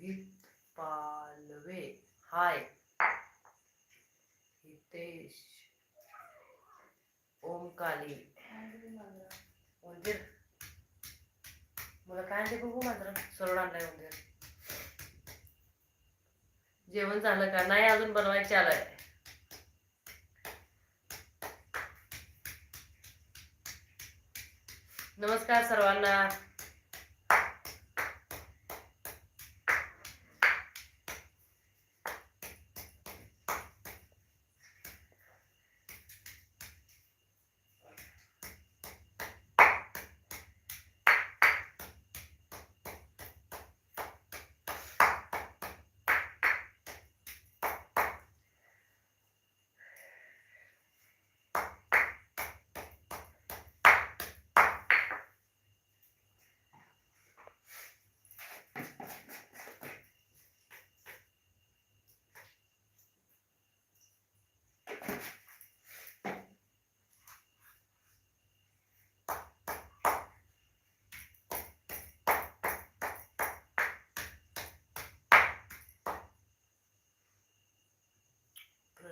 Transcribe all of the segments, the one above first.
रोहित पालवे हाय. हितेश. ओमकाली. उंदीर मला काय बघू मात्र. सरळ आणलाय उंदीर जेवण झालं का? नाही अजून बनवायचे आलंय. नमस्कार सर्वांना.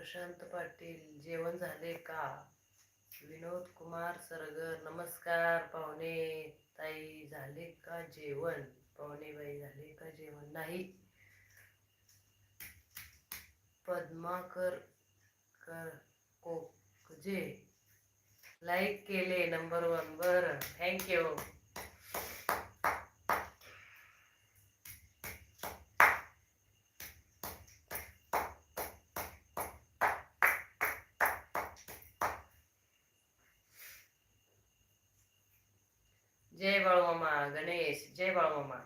प्रशांत पाटील जेवण झाले का? विनोद कुमार सरगर नमस्कार पाहुणे. ताई झाले का जेवण? पाहुणेबाई झाले का जेवण? नाही. पद्माकर कर कोकजे. लाईक केले नंबर वन बरं. थँक्यू जय बाळमामा गणेश जय बाळमामा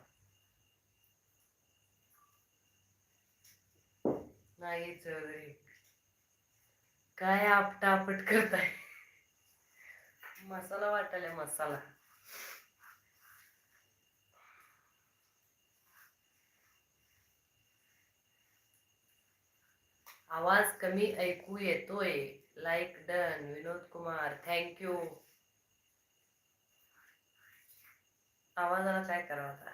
नाही चौधरी काय आपटापट करताय? मसाला वाटायला मसाला. आवाज कमी ऐकू येतोय. Like done Vinod Kumar thank you. आवाजाला काय करावं आता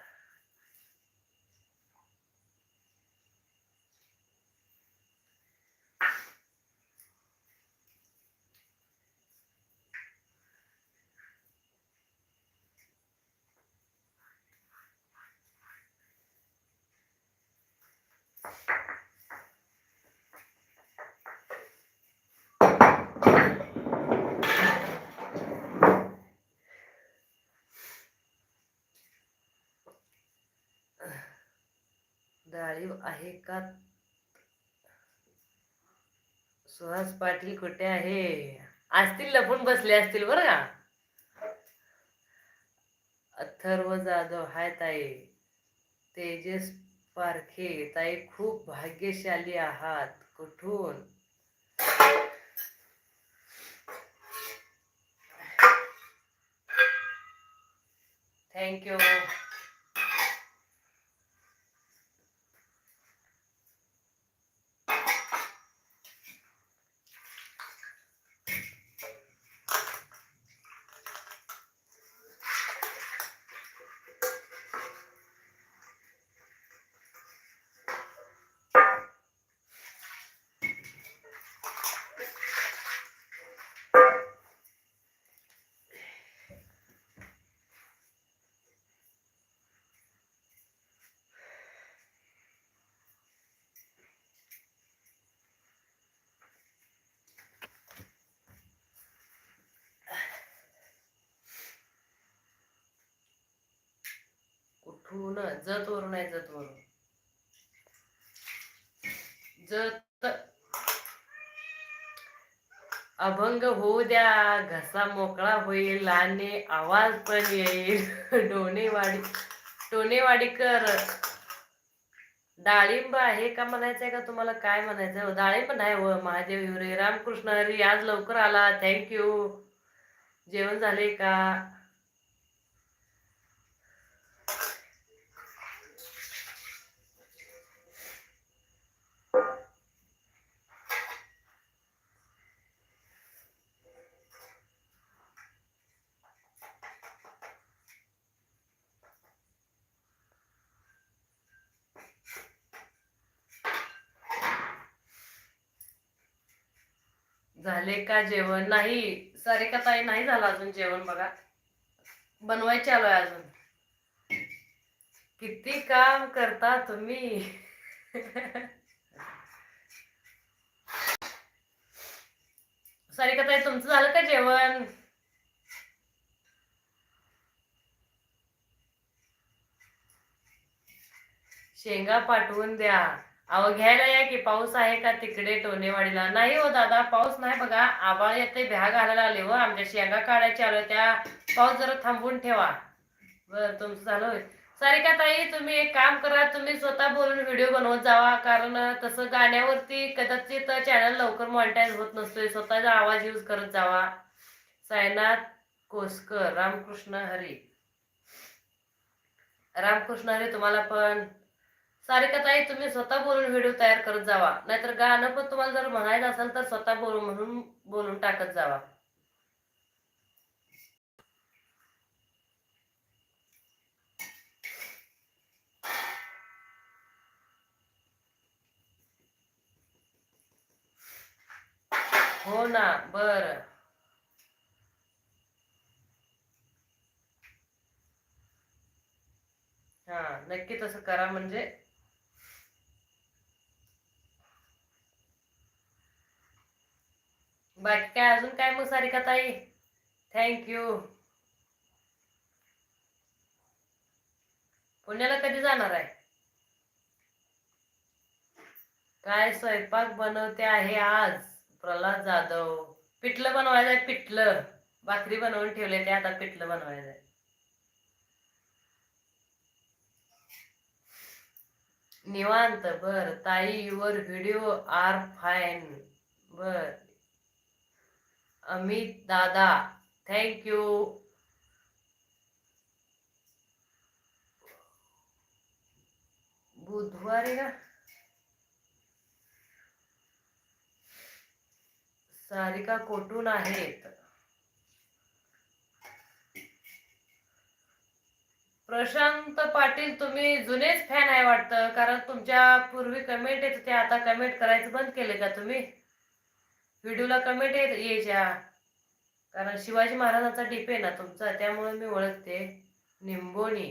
डाळीव आहे का? सुहास पाटील कुठे आहे? असतील लपून बसले असतील बरं का? अथर्व जाधव हाय ताई. तेजस पारखे ताई खूप भाग्यशाली आहात. कुठून? थँक्यू हो कुठून जत वरून आहे जत वरून. जत अभंग होऊ द्या घसा मोकळा होईल आणि आवाज पण येईल. डोनेवाडी टोनेवाडीकर डाळिंब आहे का म्हणायचंय का तुम्हाला? काय म्हणायचंय? हो, डाळिंब नाही व महादेव हिवरे रामकृष्ण हरी आज लवकर आला. थँक्यू जेवण झाले का? झाले का जेवण? नाही सारिका ताई नाही झालं अजून जेवण बघा. बनवायचे आलोय अजून. किती काम करता तुम्ही. सारिका ताई तुमचं झालं का जेवण? शेंगा पाठवून द्या. अहो घ्यायला या की पाऊस आहे का तिकडे टोनेवाडीला नाही हो दादा पाऊस नाही बघा. आबाळ येते भ्या घालायला आले हो. आमच्या शेंगा काढायच्या आलो त्या. पाऊस जरा थांबवून ठेवा. बर तुमचं झालं होय. सारिका ताई तुम्ही एक काम करा. तुम्ही स्वतः बोलून व्हिडिओ बनवत जावा. कारण तसं गाण्यावरती कदाचित चॅनल लवकर मॉनिटाईज होत नसतोय. स्वतःचा आवाज यूज करत जावा. सायनाथ कोसकर रामकृष्ण हरी. रामकृष्ण हरी तुम्हाला पण. सारिका ताई तुम्ही स्वतः बोलून व्हिडिओ तयार करत जावा. नाहीतर गाणं पण तुम्हाला जर म्हणायचं असेल तर स्वतः बोलून म्हणून बोलून टाकत जावा. हो ना बर. हा नक्की तसं करा म्हणजे बाकी काय अजून काय मग सारिका ताई? थँक्यू पुण्याला कधी जाणार आहे? काय स्वयंपाक बनवते आहे आज? प्रल्हाद जाधव. पिठलं बनवायचं आहे पिठलं. भाकरी बनवून ठेवले ते आता पिठलं बनवायचं आहे निवांत बर. ताई युअर व्हिडिओ आर फाईन बर. अमित दादा थँक्यू बुधवारी ना? सारिका कोठून आहेत. प्रशांत पाटील तुम्ही जुनेच फॅन आहे वाटतं? कारण तुमच्या पूर्वी कमेंट येत होते आता कमेंट करायचं बंद केले का तुम्ही? व्हिडिओला कमेंट येत यायच्या. कारण शिवाजी महाराजांचा डीप आहे ना तुमचा त्यामुळे मी ओळखते. निंबोणी.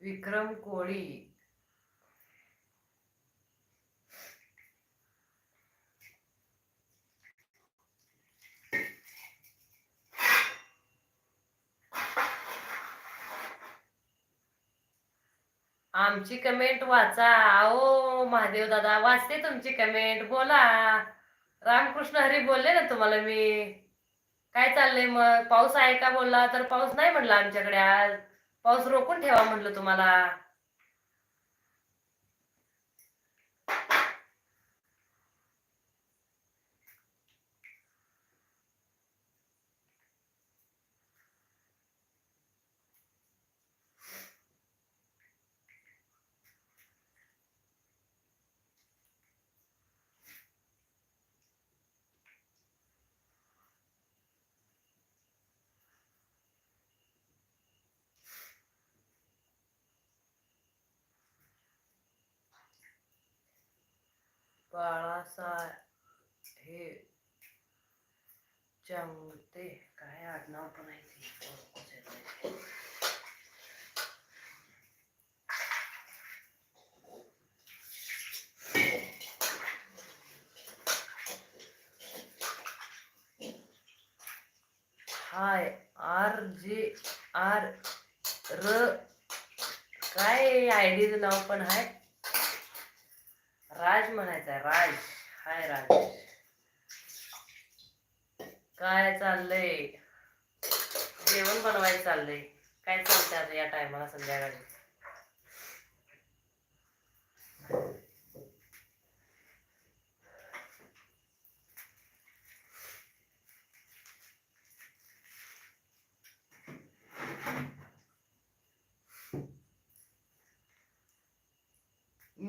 विक्रम कोळी. आमची कमेंट वाचा. आओ महादेव दादा वाचते तुमची कमेंट बोला. रामकृष्ण हरी बोलले ना तुम्हाला मी. काय चाललंय मग? पाऊस आहे का बोलला? तर पाऊस नाही म्हणला आमच्याकडे आज. पाऊस रोखून ठेवा म्हटलं तुम्हाला. बाळासा हे चंगते काय आडनाव पण आहे हाय आर जे आर र काय आय डीचं नाव पण आहे राज म्हणायचा राज. हाय राज. काय चाललंय? जेवण बनवायचं चाललंय. काय चालतंय आता या टायमाला संध्याकाळी?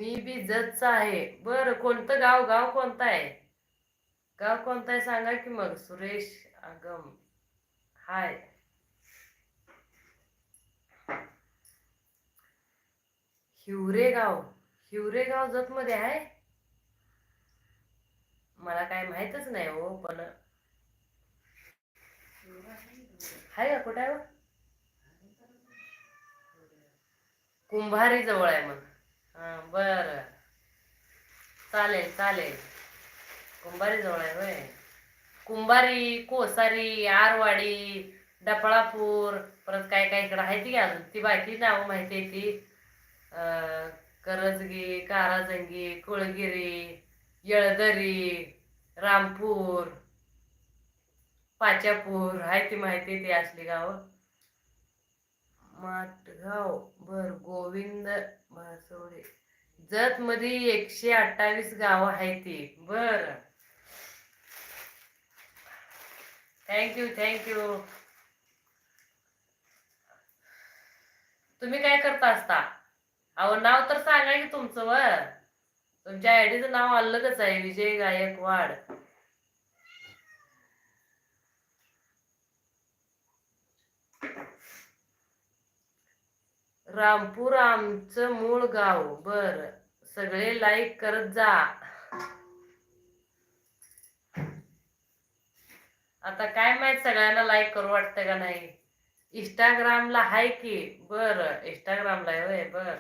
मी बी जतचा आहे. बर कोणतं गाव गाव कोणतं आहे? गाव कोणतं आहे सांगा की मग. सुरेश आगम. हाय. हिवरे गाव. हिवरे गाव जत मध्ये आहे? मला काय माहितच नाही हो पण आहे का? कुठे आहे कुंभारी जवळ आहे मग हां बरं. चालेल चालेल. कुंभारी जवळ आहे होय. कुंभारी कोसारी आरवाडी डफळापूर परत काय काय इकडं आहे ती अजून? ती बाकी नावं माहिती आहे ती. करजगी काराजंगी कुळगिरी येळदरी रामपूर पाच्यापूर आहे ती माहिती आहे ती असली गावं. माटगाव बर. गोविंद बासवडे. जत मध्ये एकशे अठ्ठावीस गाव आहेत ती. बर. थँक्यू थँक्यू तुम्ही काय करता असता? अहो नाव तर सांगा की तुमचं वर. तुमच्या आयडीचं नाव अलगच आहे विजय गायकवाड. रामपूर आमचं मूळ गाव. बर. सगळे लाईक करत जा. आता काय माहीत सगळ्यांना लाईक करू वाटतं का नाही? इंस्टाग्रामला हाय की? बर. इंस्टाग्रामला आहे होय. बर.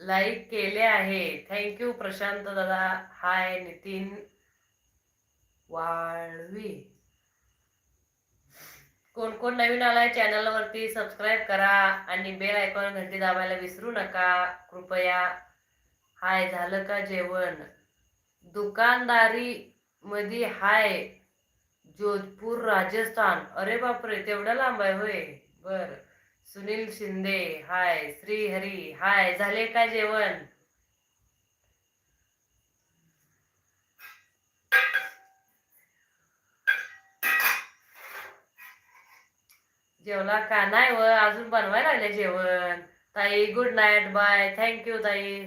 लाईक केले आहे. थँक्यू प्रशांत दादा. हाय नितीन वाळवी. कोण कोण नवीन आलाय चॅनलवरती सबस्क्राईब करा आणि बेल आयकॉन घंटी दाबायला विसरू नका. कृपया. हाय झालं का जेवण? दुकानदारी मध्ये हाय. जोधपूर राजस्थान. अरे बापरे तेवढं लांब आहे होय. बरं. सुनील शिंदे हाय. श्री हरी हाय. झाले का जेवण? जेवला का? नाही व अजून बनवायला लागले जेवण. ताई गुड नाईट बाय थँक्यू ताई.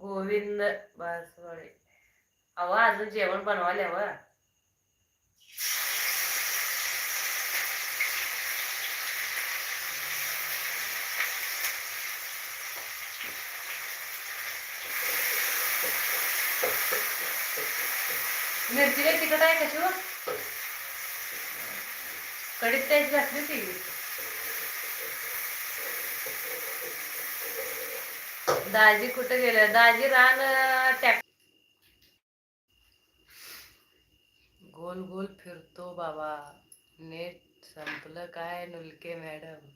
गोविंद बासवडे अवा अजून जेवण बनवायला व. मिरची काय तिखट आहे कशी व कडीत त्याची घातली ती दाजी कुठं गेले? दाजी रान टॅप गोल गोल फिरतो बाबा. नेट संपलं काय नुलके मॅडम?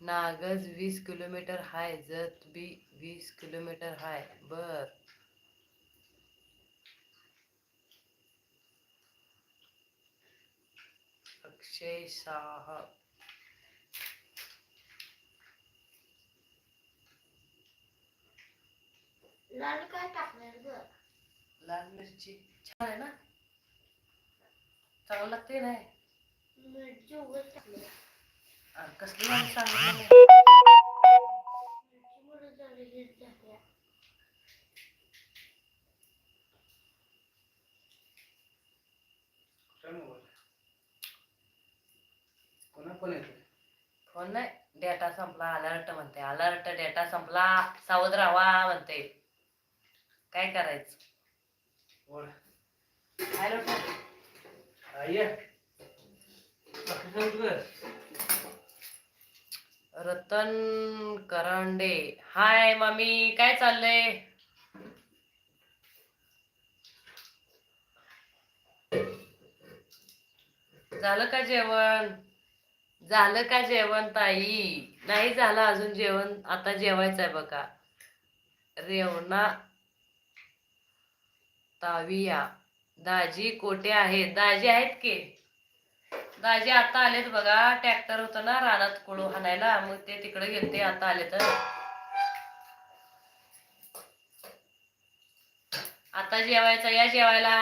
नागज वीस किलोमीटर हाय जत बी वीस किलोमीटर हाय. बर. अक्षय लाल काय टाकणार ग? लाल मिरची. छान आहे ना? चांगलं लागते नाही? मिरची उगत टाकली कसली वाली सांगितलं? कोण येतो. फोन नाही डेटा संपला अलर्ट म्हणते. अलर्ट डेटा संपला सावध राहा म्हणते. काय करायचं? बोल. रतन करंडे. हाय मम्मी काय चाललंय? झालं का जेवण? झालं का जेवण ताई? नाही झालं अजून जेवण. आता जेवायचं आहे बघा. रेवणा ताविया. दाजी कोठे आहेत? दाजी आहेत की? दाजी आता आलेत बघा. ट्रॅक्टर होतं ना रानात कुळू हाणायला. मग ते तिकडे गेलते आता आले तर आता जेवायचं. या जेवायला.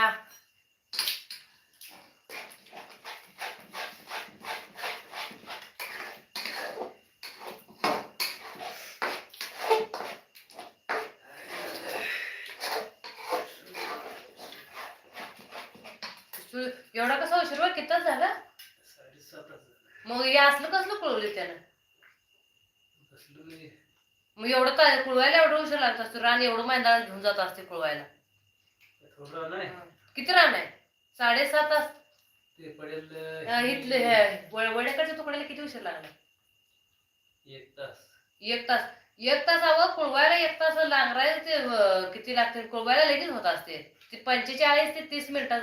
सु- एवढा कसा उशीर बा? किती तास झाला मग हे असलं कसलं कुळवली त्यानं? कसलं नाही मग एवढं काय कुळवायला एवढं उशीर लागत असतो? रान एवढं मैदानात घेऊन जात असते कुळवायला. थोडं नाही किती रान आहे? साडेसात तास ते पडेल अं, इथले हे, वड- वड्याकडच्या तुकड्याला किती उशीर लागला एक तास. एक तास. एक तास हवं कुळवायला एक तास अं, किती लागते कुळवायला लगेच होत असते. ते पंचेचाळीस ते तीस मिनिटात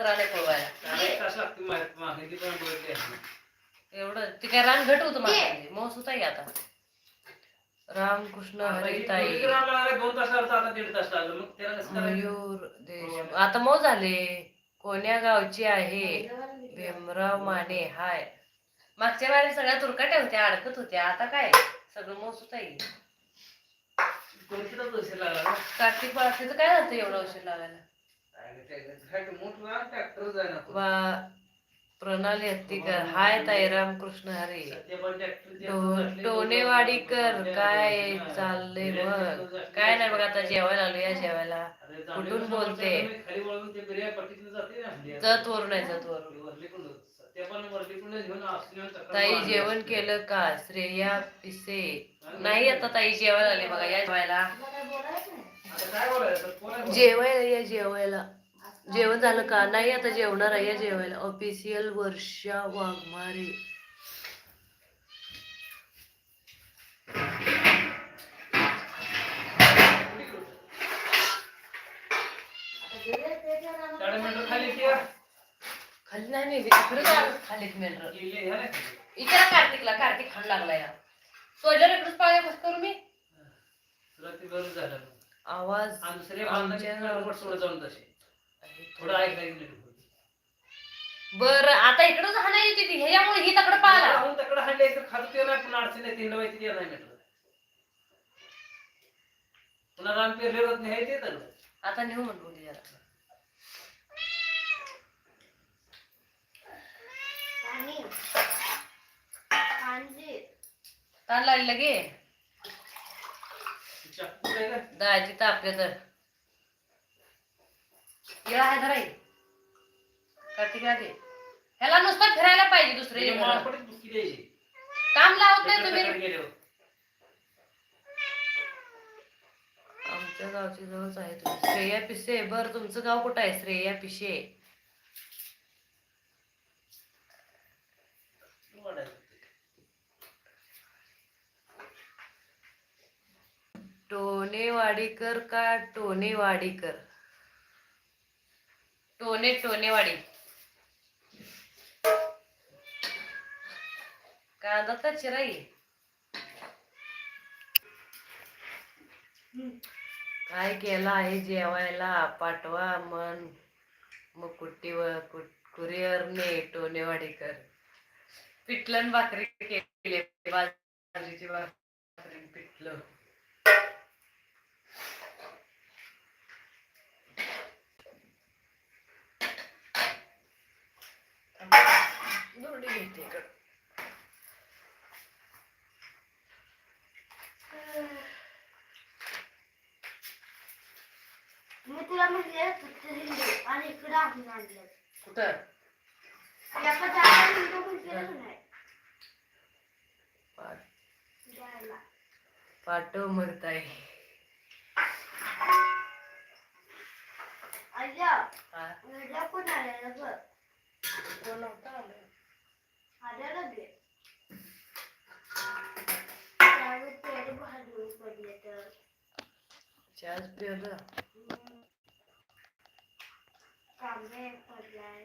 बघितली आहे. एवढं ते काय रान घट होतं माझ्या मौस होता आता? रामकृष्ण आता हरी ही ताई. पूर्वी रान लागायला दोन तास लागला. आता मयूर देश मऊ झाले. कोण्या गावची आहे? भीमराव माने हाय. मागच्या वेळेला सगळ्या तुरकाट्या होत्या अडकत होत्या. आता काय? सगळं मौस होता कार्तिक बाळाचं काय झालं एवढा उशीर लागायला? प्रणाली हत्तीकर हाय ताई रामकृष्ण हरी जे टो- घातले, टोनेवाडीकर काय चाललंय मग काय नाही बघा आता जेवायला आलो या जेवायला. कुठून बोलते? जाते वरून आहे जत वरून ताई जेवण. केलं का? श्रेया पिसे. नाही आता ताई जेवायला आले बघा या जेवायला? जेवायला या जेवायला. जेवण झालं का? नाही आता जेवणार आहे या जेवायला. ऑफिशियल वर्षा वाघमारे. खाली. खाली नाही नाही इकडे खालीत मेंढर. इकडे कार्तिकला कार्तिक खाण लागला या सोडल्यावर इकडेच पाळ्या कसं करू मी. तुला ते बरं झालं. आवाज आमच्या जाऊन तसे? थोडं ऐकायला बर आता इकडंच हा नाही येते ती ह्याच्यामुळे ही तकडे पाहिला राहून तकडे हल्ले तर खात ते नाही पुन्हा अडचण येते हिंडवायची ते नाही म्हटलं. पुन्हा रान नाही ते तर आता नेऊ म्हणतो ती जरा. पाणी. कांदे ताण लागली लगे. दाजी तापले तर आहे धराई ह्याला नुसतं फिरायला पाहिजे दुसरे काम लावत नाही तुम्ही. आमच्या गावच्या जवळच आहे तुम्ही श्रेया पिसे बर तुमचं गाव कुठं आहे? श्रेया पिशे वाढायचं. टोनेवाडीकर का टोनेवाडीकर टोने टोनेवाडी. कांदा तर चिराई काय केला आहे जेवायला? पाठवा मन. मग कुट्टीवर कुरिअरने टोनेवाडीकर. पिटलन भाकरी केली बाजरीची भाकरी पिठलं दोडी घेते इकडं. मी तुला हिंदू आणि इकडं आपण आणलं कुठं एका जागा हिंदू म्हटलेलं नाही पाठ- जायला पाठव म्हणताय अय्या हा वेगळा कोण आलेला बघ कोण. आलेला बे त्यावेळी भाजून पडले तर. कांबे पडलाय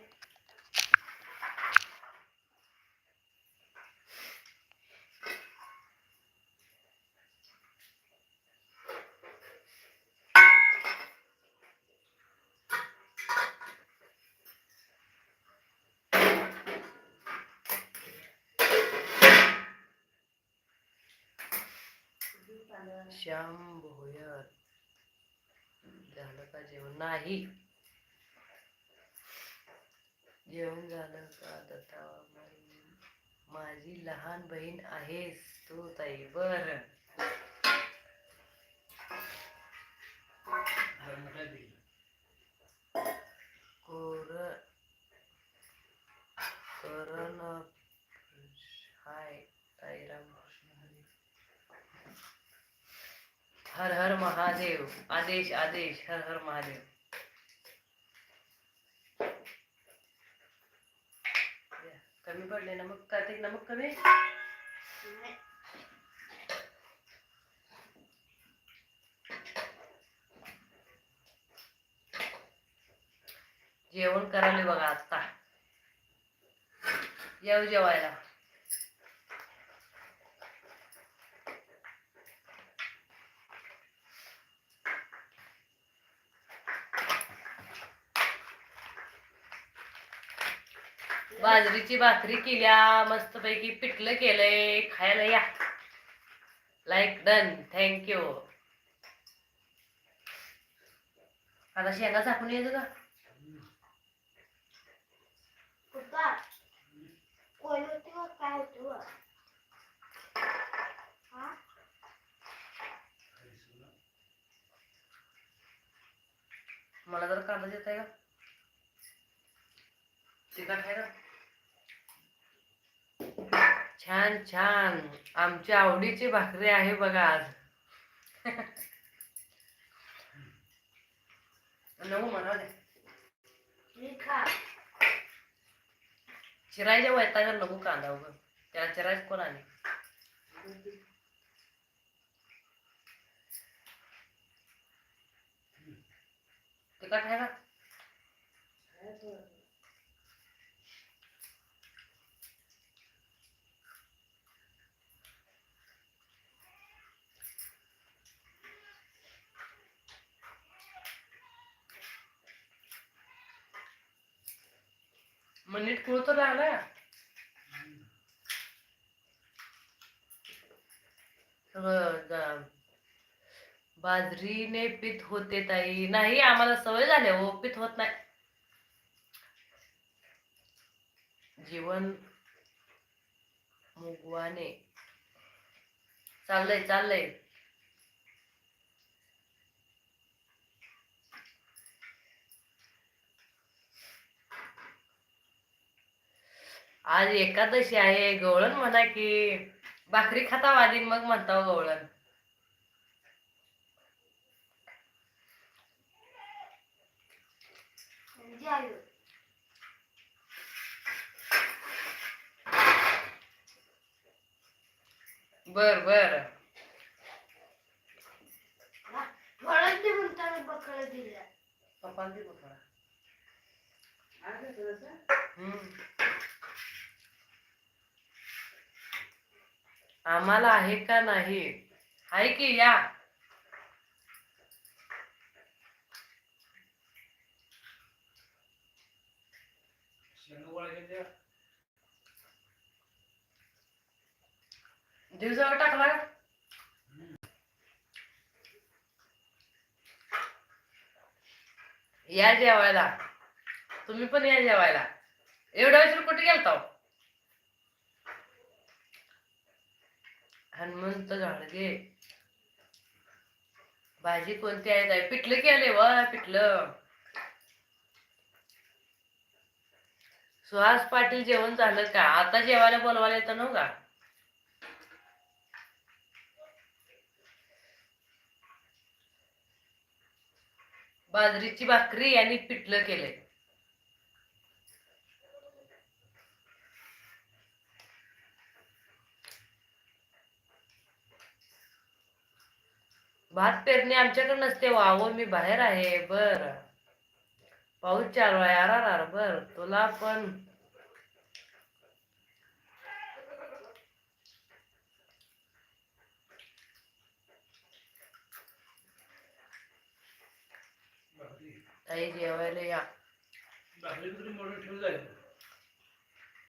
श्याम भोयर झालं का जेवण नाही जेवण झालं का? दत्ता माझी लहान बहीण आहेस तू ताई बर. कोर करण हाय ताई रामकृष्ण हरी. हर हर महादेव आदेश आदेश हर हर महादेव द्या. कमी पडले नमक कार्तिक नमक कमी? जेवण करायला बघा आता. येऊ जेवायला. बाजरीची भाकरी केल्या मस्तपैकी पिठलं केलंय खायला या. लाईक डन थँक्यू आता शेंगा झाकून यायचं का? मला जर कांदा देत आहे का? तिखट आहे का? छान छान. आमच्या आवडीची भाकरी आहे बघा आज. म्हणा मी खा. चिरायच्या वैतागर नको कांदा उगं. त्याला चिरायच कोण आले तिखट आहे का? मग नीट कुळ तर राहिला सगळं बाजरीने पीत होते ताई. नाही आम्हाला सवय झाली हो पीत होत नाही. जीवन मुगवाने. चाललंय चाललंय. आज एकादशी आहे गवळण म्हणा की भाकरी खाता आधी मग म्हणता गवळण. बर बर. मला दिलं पप्पाला दे बघ थोडा आज आहे थोडंसं. हम्म. आम्हाला आहे का नाही? आहे की या? दिवसावर टाकला? या जेवायला. तुम्ही पण या जेवायला. एवढ्या वेळ कुठे गेलता? हनुमंत झाडगे भाजी कोणती आहे पिठलं केले व पिठलं. सुहास पाटील जेवण झालं का? आता जेवायला बोलवायला येतं नव्ह का? बाजरीची भाकरी आणि पिठलं केलंय. भात पेरणी आमच्याकडे नसते हो. वाव मी बाहेर आहे. बर. पाऊस चालू आहे. आर आर बर. तुला पण. ताई जेवायला या. ठेवून जाईल.